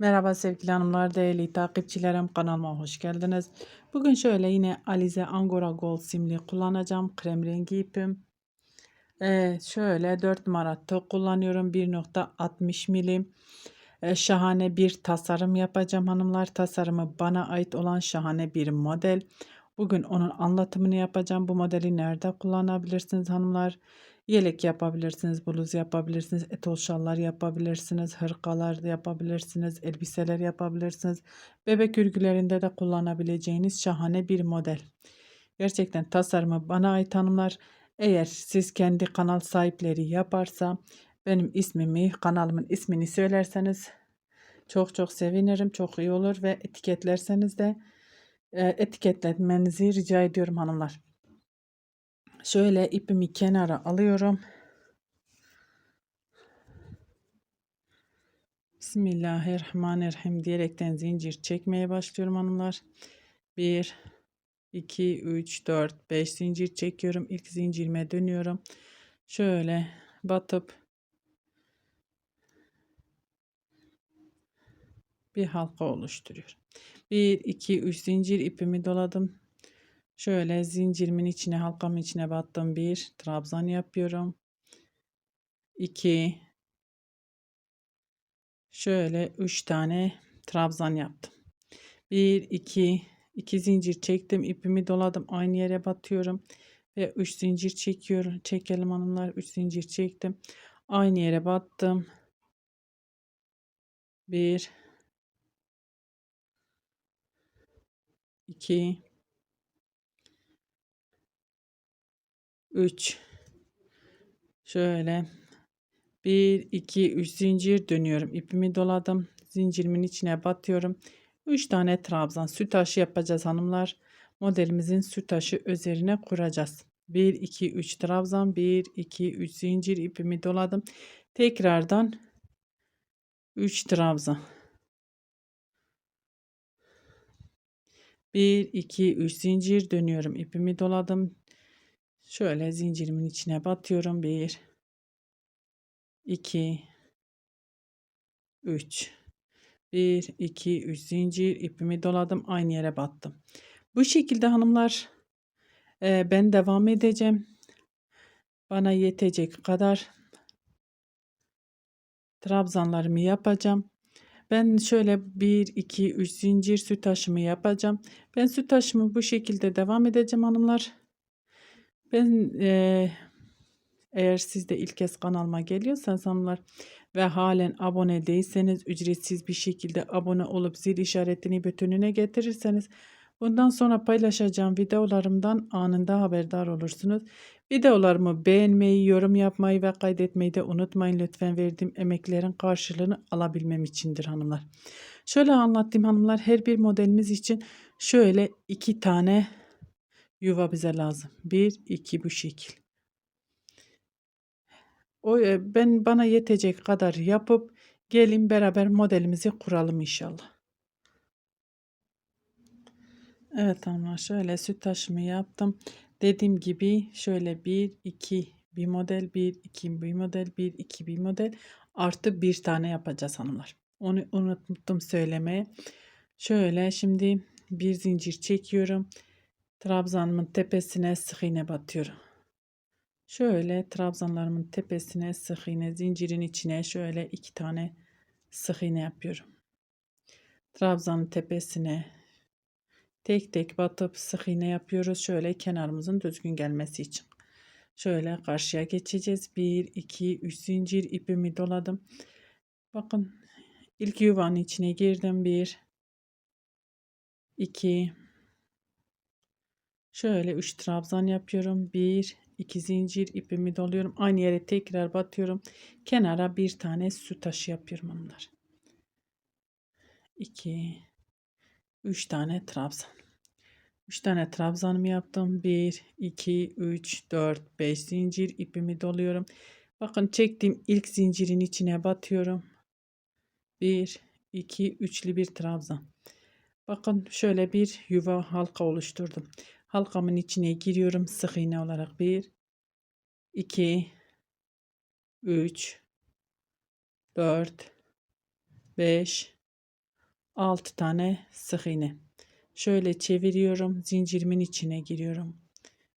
Merhaba sevgili hanımlar, değerli takipçilerim kanalıma hoş geldiniz. Bugün şöyle yine Alize Angora Gold simli kullanacağım. Krem rengi ipim. Ee, şöyle 4 numara tığ kullanıyorum. 1.60 milim. Ee, şahane bir tasarım yapacağım hanımlar. Tasarımı bana ait olan şahane bir model. Bugün onun anlatımını yapacağım. Bu modeli nerede kullanabilirsiniz hanımlar? Yelek yapabilirsiniz, bluz yapabilirsiniz, etol şallar yapabilirsiniz, hırkalar yapabilirsiniz, elbiseler yapabilirsiniz. Bebek örgülerinde de kullanabileceğiniz şahane bir model. Gerçekten tasarımı bana ait hanımlar. Eğer siz kendi kanal sahipleri yaparsa benim ismimi, kanalımın ismini söylerseniz çok çok sevinirim. Çok iyi olur ve etiketlerseniz de e, etiketletmenizi rica ediyorum hanımlar. Şöyle ipimi kenara alıyorum. Bismillahirrahmanirrahim diyerekten zincir çekmeye başlıyorum hanımlar. 1 2 3 4 5 zincir çekiyorum. İlk zincirime dönüyorum. Şöyle batıp bir halka oluşturuyorum. 1 2 3 zincir ipimi doladım. Şöyle zincirimin içine halkamın içine battım. Bir trabzan yapıyorum. 2 şöyle 3 tane trabzan yaptım. 1 2 2 zincir çektim. ipimi doladım. Aynı yere batıyorum ve 3 zincir çekiyorum. Çekelim hanımlar. 3 zincir çektim. Aynı yere battım. 1 2 3 şöyle. 1 2 3 zincir dönüyorum. İpimi doladım. Zincirimin içine batıyorum. 3 tane trabzan süt taşı yapacağız hanımlar. Modelimizin süt taşı üzerine kuracağız. 1 2 3 trabzan. 1 2 3 zincir ipimi doladım. Tekrardan 3 trabzan. 1 2 3 zincir dönüyorum. İpimi doladım Şöyle zincirimin içine batıyorum. 1 2 3 1 2 3 zincir ipimi doladım. Aynı yere battım. Bu şekilde hanımlar e, ben devam edeceğim. Bana yetecek kadar trabzanlarımı yapacağım. Ben şöyle 1 2 3 zincir süt taşımı yapacağım. Ben süt taşımı bu şekilde devam edeceğim hanımlar. Ben e, eğer siz de ilk kez kanalıma geliyorsanız hanımlar ve halen abone değilseniz ücretsiz bir şekilde abone olup zil işaretini bütününe getirirseniz bundan sonra paylaşacağım videolarımdan anında haberdar olursunuz. Videolarımı beğenmeyi, yorum yapmayı ve kaydetmeyi de unutmayın lütfen verdiğim emeklerin karşılığını alabilmem içindir hanımlar. Şöyle anlattım hanımlar her bir modelimiz için şöyle iki tane yuva bize lazım. Bir, iki bu şekil. O e, ben bana yetecek kadar yapıp gelin beraber modelimizi kuralım inşallah. Evet hanımlar şöyle süt taşımı yaptım. Dediğim gibi şöyle bir iki bir model bir iki bir model bir iki bir model artı bir tane yapacağız hanımlar. Onu unuttum söylemeye. Şöyle şimdi bir zincir çekiyorum. Trabzanımın tepesine sık batıyorum. Şöyle trabzanlarımın tepesine sık zincirin içine şöyle iki tane sık yapıyorum. Trabzanın tepesine tek tek batıp sık yapıyoruz. Şöyle kenarımızın düzgün gelmesi için. Şöyle karşıya geçeceğiz. 1 2 3 zincir ipimi doladım. Bakın ilk yuvanın içine girdim. 1 2 Şöyle 3 trabzan yapıyorum. 1 2 zincir ipimi doluyorum. Aynı yere tekrar batıyorum. Kenara bir tane su taşı yapıyorum onlar. 2 3 tane trabzan. 3 tane trabzanımı yaptım. 1 2 3 4 5 zincir ipimi doluyorum. Bakın çektiğim ilk zincirin içine batıyorum. 1 2 üçlü bir trabzan. Bakın şöyle bir yuva halka oluşturdum halkamın içine giriyorum sık iğne olarak 1 2 3 4 5 6 tane sık iğne. Şöyle çeviriyorum. Zincirimin içine giriyorum.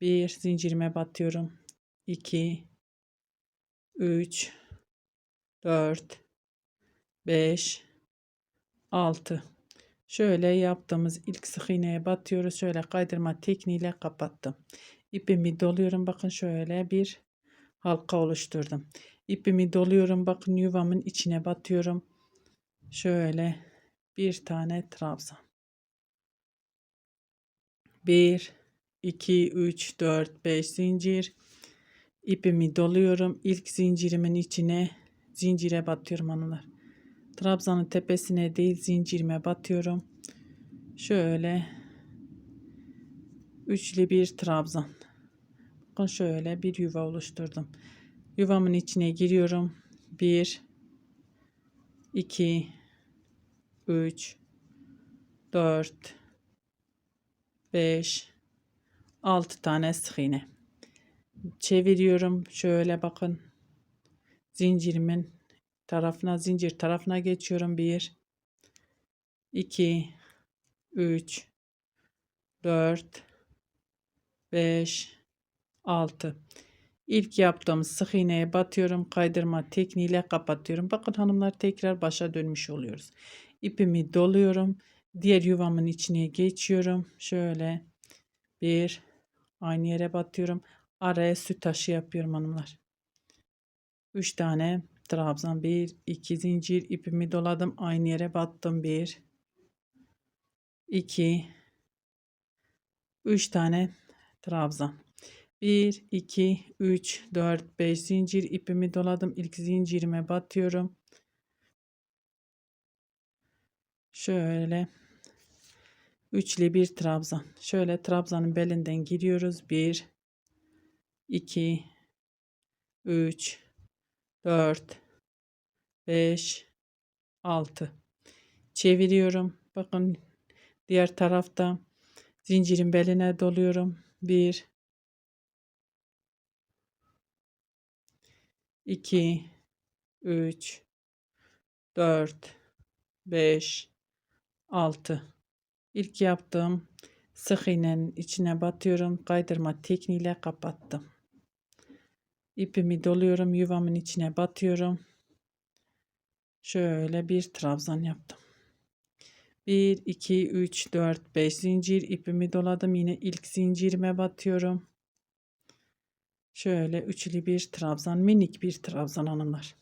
1 zincirime batıyorum. 2 3 4 5 6 Şöyle yaptığımız ilk sık iğneye batıyoruz. Şöyle kaydırma tekniğiyle kapattım. İpimi doluyorum. Bakın şöyle bir halka oluşturdum. İpimi doluyorum. Bakın yuvamın içine batıyorum. Şöyle bir tane trabzan. 1 2 3 4 5 zincir. İpimi doluyorum. İlk zincirimin içine zincire batıyorum hanımlar. Trabzanın tepesine değil zincirime batıyorum. Şöyle üçlü bir trabzan. Bakın şöyle bir yuva oluşturdum. Yuvamın içine giriyorum. 1 2 3 4 5 6 tane sık iğne. Çeviriyorum. Şöyle bakın. Zincirimin tarafına zincir tarafına geçiyorum. 1 2 3 4 5 6 İlk yaptığımız sık iğneye batıyorum. Kaydırma tekniğiyle kapatıyorum. Bakın hanımlar tekrar başa dönmüş oluyoruz. İpimi doluyorum. Diğer yuvamın içine geçiyorum. Şöyle bir aynı yere batıyorum. Araya süt taşı yapıyorum hanımlar. 3 tane trabzan 1 2 zincir ipimi doladım. Aynı yere battım. 1 2 3 tane trabzan. 1 2 3 4 5 zincir ipimi doladım. İlk zincirime batıyorum. Şöyle üçlü bir trabzan. Şöyle trabzanın belinden giriyoruz. 1 2 3 4 5 6 çeviriyorum. Bakın diğer tarafta zincirin beline doluyorum. 1 2 3 4 5 6 İlk yaptığım sık iğnenin içine batıyorum. Kaydırma tekniğiyle kapattım. İpimi doluyorum. Yuvamın içine batıyorum. Şöyle bir trabzan yaptım. 1, 2, 3, 4, 5 zincir ipimi doladım. Yine ilk zincirime batıyorum. Şöyle üçlü bir trabzan. Minik bir trabzan hanımlar.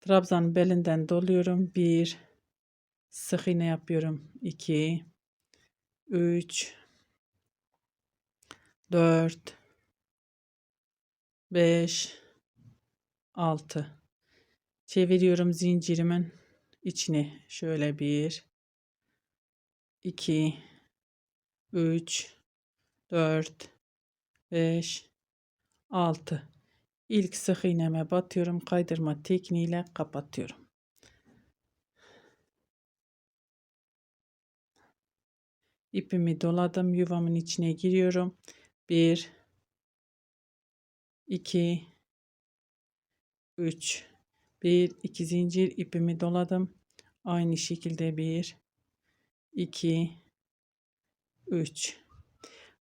Trabzanın belinden doluyorum. 1, sık iğne yapıyorum. 2, 3, 4, 5 6 çeviriyorum zincirimin içine şöyle 1 2 3 4 5 6 ilk sık iğneme batıyorum kaydırma tekniğiyle kapatıyorum. İpimi doladım yuvamın içine giriyorum. 1 2 3 1 2 zincir ipimi doladım. Aynı şekilde 1 2 3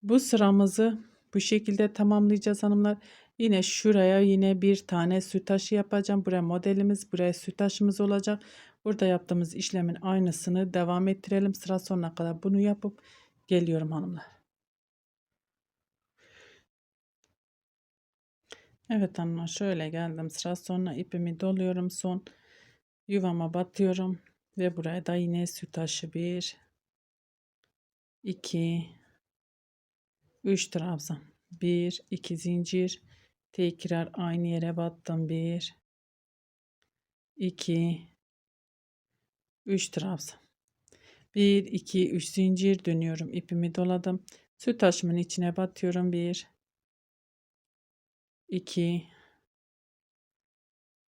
Bu sıramızı bu şekilde tamamlayacağız hanımlar. Yine şuraya yine bir tane süt taşı yapacağım. Buraya modelimiz, buraya süt taşımız olacak. Burada yaptığımız işlemin aynısını devam ettirelim. Sıra sonuna kadar bunu yapıp geliyorum hanımlar. Evet hanımlar şöyle geldim. Sıra sonra ipimi doluyorum. Son yuvama batıyorum. Ve buraya da yine süt taşı 1 2 3 trabzan. 1 2 zincir. Tekrar aynı yere battım. 1 2 3 trabzan. 1 2 3 zincir dönüyorum. ipimi doladım. Süt taşımın içine batıyorum. 1 2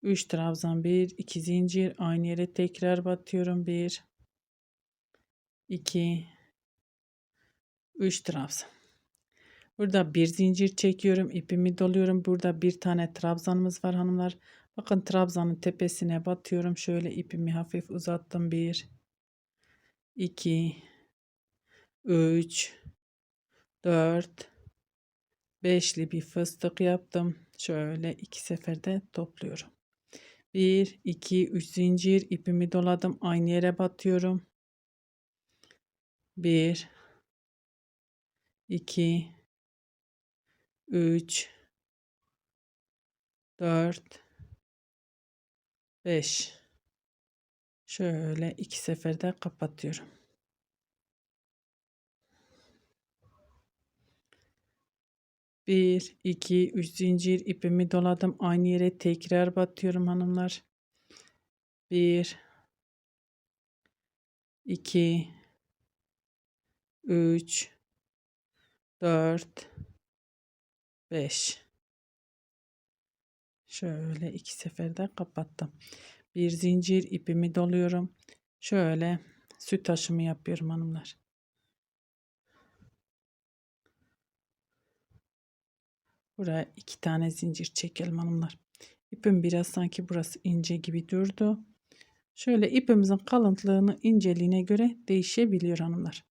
3 trabzan 1 2 zincir. Aynı yere tekrar batıyorum. 1 2 3 trabzan. Burada bir zincir çekiyorum ipimi doluyorum. Burada bir tane trabzanımız var hanımlar. Bakın trabzanın tepesine batıyorum. Şöyle ipimi hafif uzattım. 1 2 3 4 beşli bir fıstık yaptım. Şöyle iki seferde topluyorum. 1 2 3 zincir ipimi doladım. Aynı yere batıyorum. 1 2 3 4 5 Şöyle iki seferde kapatıyorum. Bir, iki, üç zincir ipimi doladım. Aynı yere tekrar batıyorum hanımlar. Bir, iki, üç, dört, beş. Şöyle iki seferde kapattım. Bir zincir ipimi doluyorum. Şöyle süt taşımı yapıyorum hanımlar. Buraya iki tane zincir çekelim hanımlar. İpim biraz sanki burası ince gibi durdu. Şöyle ipimizin kalınlığını inceliğine göre değişebiliyor hanımlar.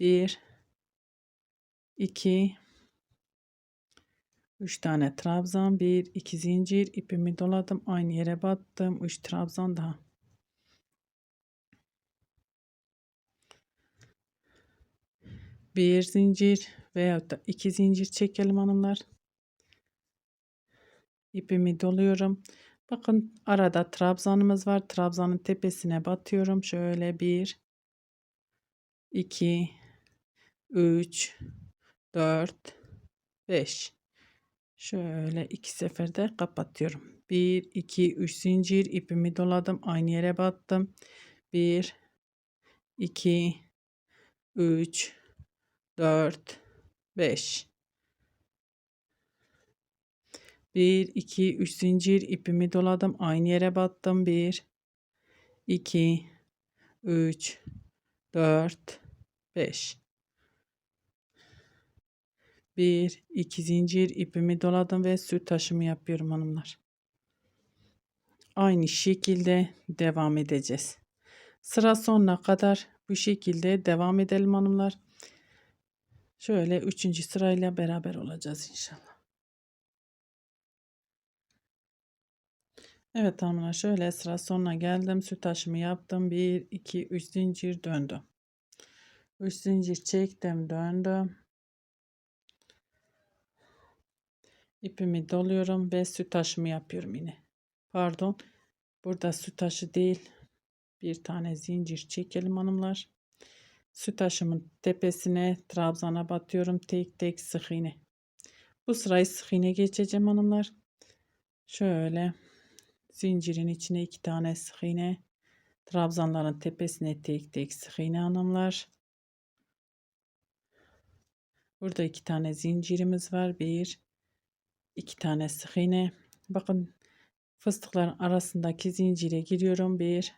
1 2 3 tane trabzan, 1 2 zincir ipimi doladım, aynı yere battım. 3 trabzan daha. Bir zincir veyahut da iki zincir çekelim hanımlar. İpimi doluyorum. Bakın arada trabzanımız var. Trabzanın tepesine batıyorum. Şöyle 1 2 3 4 5 Şöyle iki seferde kapatıyorum. 1 2 3 zincir ipimi doladım. Aynı yere battım. 1 2 3 4 5 1 2 3 zincir ipimi doladım. Aynı yere battım. 1 2 3 4 5 1 2 zincir ipimi doladım ve süt taşımı yapıyorum hanımlar. Aynı şekilde devam edeceğiz. Sıra sonuna kadar bu şekilde devam edelim hanımlar. Şöyle üçüncü sırayla beraber olacağız inşallah. Evet hanımlar şöyle sıra sonuna geldim. Süt taşımı yaptım. 1 2 3 zincir döndüm. 3 zincir çektim döndüm. ipimi doluyorum ve süt taşımı yapıyorum yine. Pardon. Burada süt taşı değil. Bir tane zincir çekelim hanımlar. Süt taşımın tepesine trabzana batıyorum. Tek tek sık iğne. Bu sırayı sık iğne geçeceğim hanımlar. Şöyle zincirin içine iki tane sık iğne. Trabzanların tepesine tek tek sık iğne hanımlar. Burada iki tane zincirimiz var. Bir, iki tane sık iğne. Bakın fıstıkların arasındaki zincire giriyorum. 1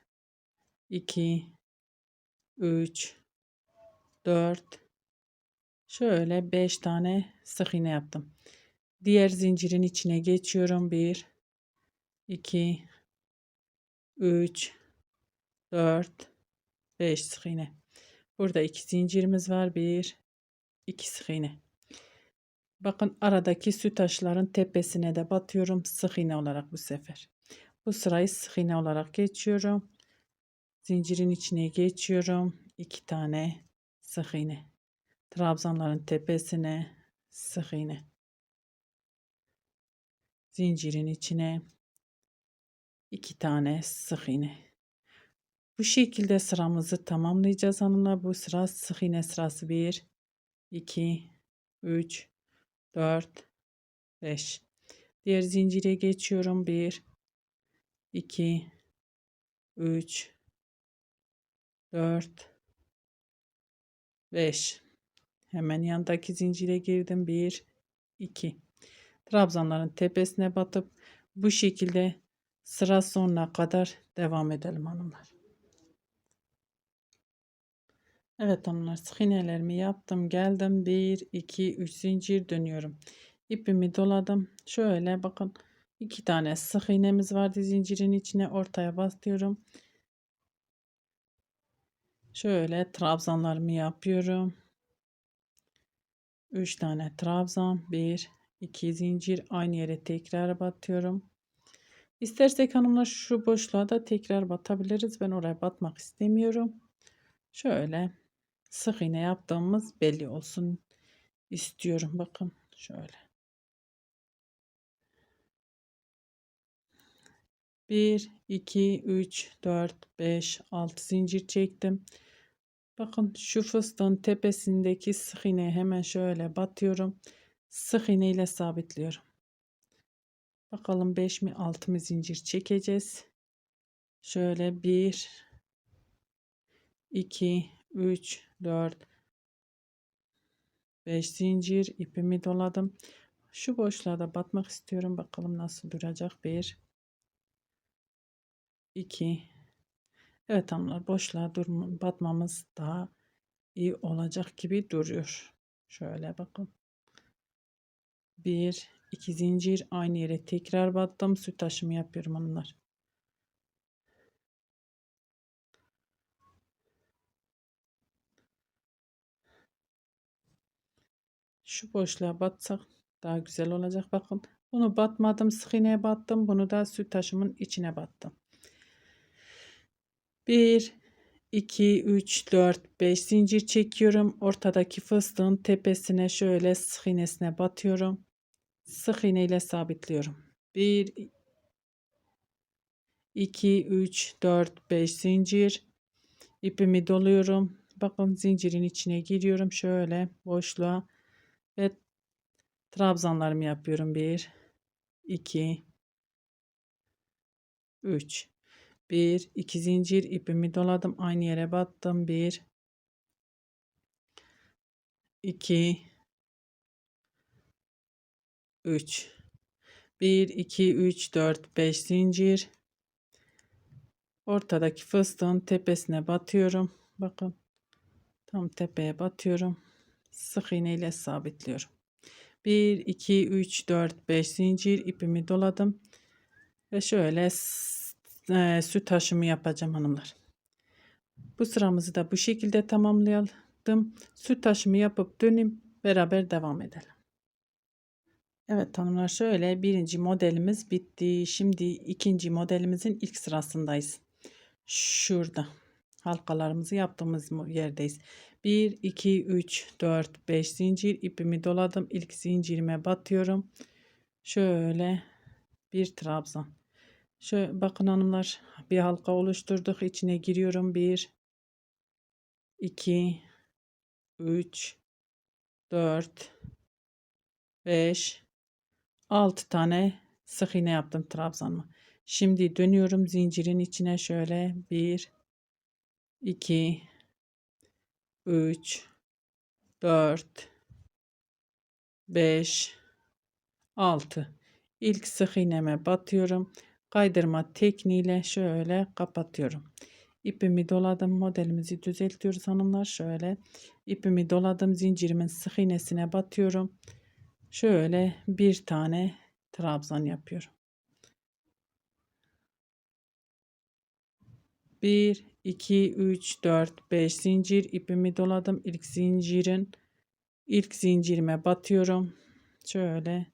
2 3 4 şöyle 5 tane sık iğne yaptım. Diğer zincirin içine geçiyorum. 1 2 3 4 5 sık iğne. Burada iki zincirimiz var. 1 2 sık iğne. Bakın aradaki sütaşların tepesine de batıyorum sık iğne olarak bu sefer. Bu sırayı sık iğne olarak geçiyorum. Zincirin içine geçiyorum. iki tane sık iğne. Trabzanların tepesine sık iğne. Zincirin içine iki tane sık iğne. Bu şekilde sıramızı tamamlayacağız hanımlar. Bu sıra sık iğne sırası 1 2 3 4 5 diğer zincire geçiyorum. 1 2 3 4 5 hemen yandaki zincire girdim. 1 2 trabzanların tepesine batıp bu şekilde sıra sonuna kadar devam edelim hanımlar. Evet hanımlar sık iğnelerimi yaptım geldim. 1 2 3 zincir dönüyorum. İpimi doladım. Şöyle bakın iki tane sık iğnemiz vardı zincirin içine ortaya basıyorum. Şöyle trabzanlarımı yapıyorum. 3 tane trabzan, 1 2 zincir. Aynı yere tekrar batıyorum. İstersek hanımlar şu boşluğa da tekrar batabiliriz. Ben oraya batmak istemiyorum. Şöyle sık iğne yaptığımız belli olsun istiyorum. Bakın şöyle. 1 2 3 4 5 6 zincir çektim. Bakın şu fıstığın tepesindeki sık iğneyi hemen şöyle batıyorum. Sık iğne ile sabitliyorum. Bakalım 5 mi 6 mı zincir çekeceğiz. Şöyle 1 2 3 4 5 zincir ipimi doladım. Şu boşluğa da batmak istiyorum. Bakalım nasıl duracak. 1 2 Evet hanımlar boşluğa durma, batmamız daha iyi olacak gibi duruyor. Şöyle bakın. 1 2 zincir aynı yere tekrar battım. Süt taşımı yapıyorum hanımlar. Şu boşluğa batsak daha güzel olacak. Bakın bunu batmadım. Sık iğneye battım. Bunu da süt taşımın içine battım. 1 2 3 4 5 zincir çekiyorum. Ortadaki fıstığın tepesine şöyle sık iğnesine batıyorum. Sık iğne ile sabitliyorum. 1 2 3 4 5 zincir ipimi doluyorum. Bakın zincirin içine giriyorum. Şöyle boşluğa ve trabzanlarımı yapıyorum. 1 2 3 1 2 zincir ipimi doladım. Aynı yere battım. 1 2 3 1 2 3 4 5 zincir ortadaki fıstığın tepesine batıyorum. Bakın tam tepeye batıyorum. Sık iğne ile sabitliyorum. 1 2 3 4 5 zincir ipimi doladım ve şöyle e, süt taşımı yapacağım hanımlar. Bu sıramızı da bu şekilde tamamlayalım. Süt taşımı yapıp döneyim beraber devam edelim. Evet hanımlar şöyle birinci modelimiz bitti. Şimdi ikinci modelimizin ilk sırasındayız. Şurada halkalarımızı yaptığımız yerdeyiz. 1 2 3 4 5 zincir ipimi doladım. İlk zincirime batıyorum. Şöyle bir trabzan. Şöyle bakın hanımlar bir halka oluşturduk. İçine giriyorum. 1 2 3 4 5 6 tane sık iğne yaptım trabzanımı. Şimdi dönüyorum zincirin içine şöyle. 1 2 3 4 5 6 ilk sık iğneme batıyorum. Kaydırma tekniğiyle şöyle kapatıyorum. İpimi doladım. Modelimizi düzeltiyoruz hanımlar. Şöyle ipimi doladım. Zincirimin sık iğnesine batıyorum şöyle bir tane trabzan yapıyorum. 1 2 3 4 5 zincir ipimi doladım. İlk zincirin ilk zincirime batıyorum. Şöyle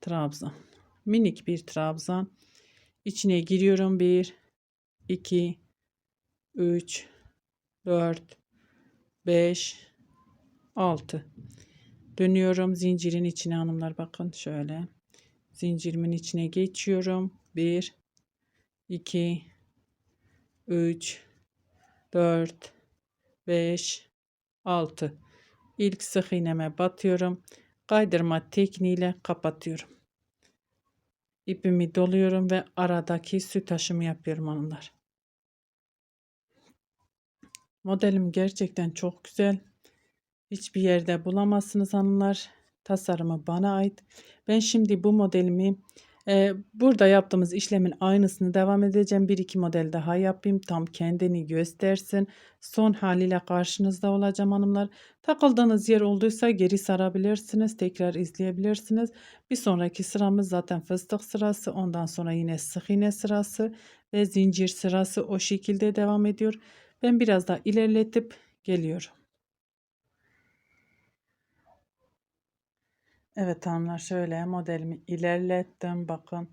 trabzan minik bir trabzan. İçine giriyorum. 1 2 3 4 5 6 dönüyorum zincirin içine hanımlar bakın şöyle. Zincirimin içine geçiyorum. 1 2 3 4 5 6 ilk sık iğneme batıyorum. Kaydırma tekniğiyle kapatıyorum. İpimi doluyorum ve aradaki süt taşımı yapıyorum hanımlar. Modelim gerçekten çok güzel hiçbir yerde bulamazsınız hanımlar tasarımı bana ait ben şimdi bu modelimi ee, burada yaptığımız işlemin aynısını devam edeceğim. Bir iki model daha yapayım. Tam kendini göstersin. Son haliyle karşınızda olacağım hanımlar. Takıldığınız yer olduysa geri sarabilirsiniz. Tekrar izleyebilirsiniz. Bir sonraki sıramız zaten fıstık sırası. Ondan sonra yine sık iğne sırası ve zincir sırası o şekilde devam ediyor. Ben biraz daha ilerletip geliyorum. Evet hanımlar şöyle modelimi ilerlettim. Bakın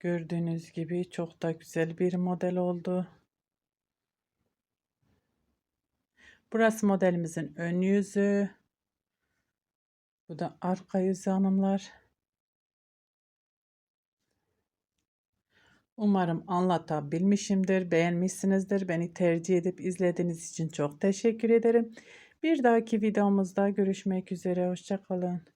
gördüğünüz gibi çok da güzel bir model oldu. Burası modelimizin ön yüzü. Bu da arka yüzü hanımlar. Umarım anlatabilmişimdir, beğenmişsinizdir. Beni tercih edip izlediğiniz için çok teşekkür ederim. Bir dahaki videomuzda görüşmek üzere. Hoşçakalın.